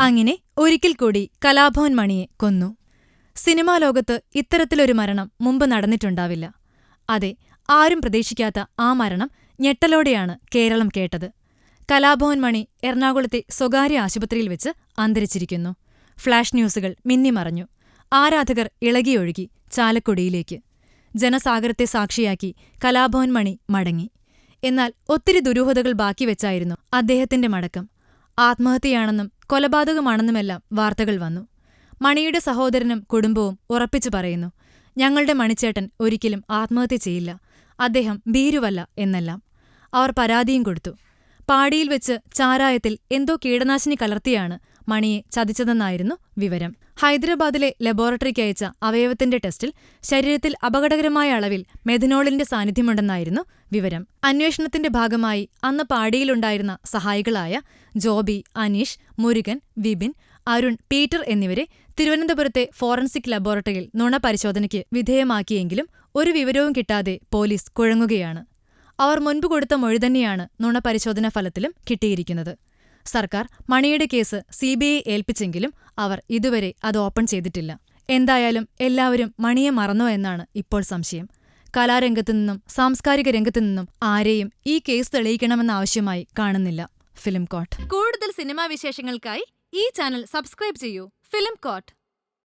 അങ്ങനെ ഒരിക്കൽ കൂടി കലാഭവൻ മണിയെ കൊന്നു. സിനിമാ ലോകത്ത് ഇത്തരത്തിലൊരു മരണം മുമ്പ് നടന്നിട്ടുണ്ടാവില്ല. അതെ ആരും പ്രതീക്ഷിക്കാത്ത ആ മരണം ഞെട്ടലോടെയാണ് കേരളം കേട്ടത്. കലാഭവൻ മണി എറണാകുളത്തെ സ്വകാര്യ ആശുപത്രിയിൽ വെച്ച് അന്തരിച്ചിരിക്കുന്നു. ഫ്ലാഷ് ന്യൂസുകൾ മിന്നിമറഞ്ഞു ആരാധകർ ഇളകിയൊഴുകി ചാലക്കുടിയിലേക്ക്. ജനസാഗരത്തെ സാക്ഷിയാക്കി കലാഭവൻ മണി മടങ്ങി. എന്നാൽ ഒത്തിരി ദുരൂഹതകൾ ബാക്കിവെച്ചായിരുന്നു അദ്ദേഹത്തിന്റെ മടക്കം. ആത്മഹത്യയാണെന്നും കൊലപാതകമാണെന്നുമെല്ലാം വാർത്തകൾ വന്നു. മണിയുടെ സഹോദരനും കുടുംബവും ഉറപ്പിച്ചു പറയുന്നു ഞങ്ങളുടെ മണിച്ചേട്ടൻ ഒരിക്കലും ആത്മഹത്യ ചെയ്യില്ല. അദ്ദേഹം ഭീരുവല്ല എന്നെല്ലാം. അവർ പരാതിയും കൊടുത്തു. പാടിയിൽ വെച്ച് ചാരായത്തിൽ എന്തോ കീടനാശിനി കലർത്തിയാണ് മണിയെ ചതിച്ചതെന്നായിരുന്നു വിവരം. ഹൈദരാബാദിലെ ലബോറട്ടറിക്ക് അയച്ച അവയവത്തിന്റെ ടെസ്റ്റിൽ ശരീരത്തിൽ അപകടകരമായ അളവിൽ മെഥനോളിന്റെ സാന്നിധ്യമുണ്ടെന്നായിരുന്നു വിവരം. അന്വേഷണത്തിന്റെ ഭാഗമായി അന്ന് പാടിയിലുണ്ടായിരുന്ന സഹായികളായ ജോബി അനീഷ് മുരുകൻ വിപിൻ അരുൺ പീറ്റർ എന്നിവരെ തിരുവനന്തപുരത്തെ ഫോറൻസിക് ലബോറട്ടറിയിൽ നുണ പരിശോധനയ്ക്ക് വിധേയമാക്കിയെങ്കിലും ഒരു വിവരവും കിട്ടാതെ പോലീസ് കുഴങ്ങുകയാണ്. അവർ മുൻപ് കൊടുത്ത മൊഴി തന്നെയാണ് നുണപരിശോധനാ ഫലത്തിലും കിട്ടിയിരിക്കുന്നത്. സർക്കാർ മണിയുടെ കേസ് സിബിഐ ഏൽപ്പിച്ചെങ്കിലും അവർ ഇതുവരെ അത് ഓപ്പൺ ചെയ്തിട്ടില്ല. എന്തായാലും എല്ലാവരും മണിയെ മറന്നോ എന്നാണ് ഇപ്പോൾ സംശയം. കലാരംഗത്തു നിന്നും സാംസ്കാരിക രംഗത്തു നിന്നും ആരെയും ഈ കേസ് തെളിയിക്കണമെന്ന ആവശ്യമായി കാണുന്നില്ല. ഫിലിം കോട്ട്. കൂടുതൽ സിനിമാ വിശേഷങ്ങൾക്കായി ഈ ചാനൽ സബ്സ്ക്രൈബ് ചെയ്യൂ. Film coat.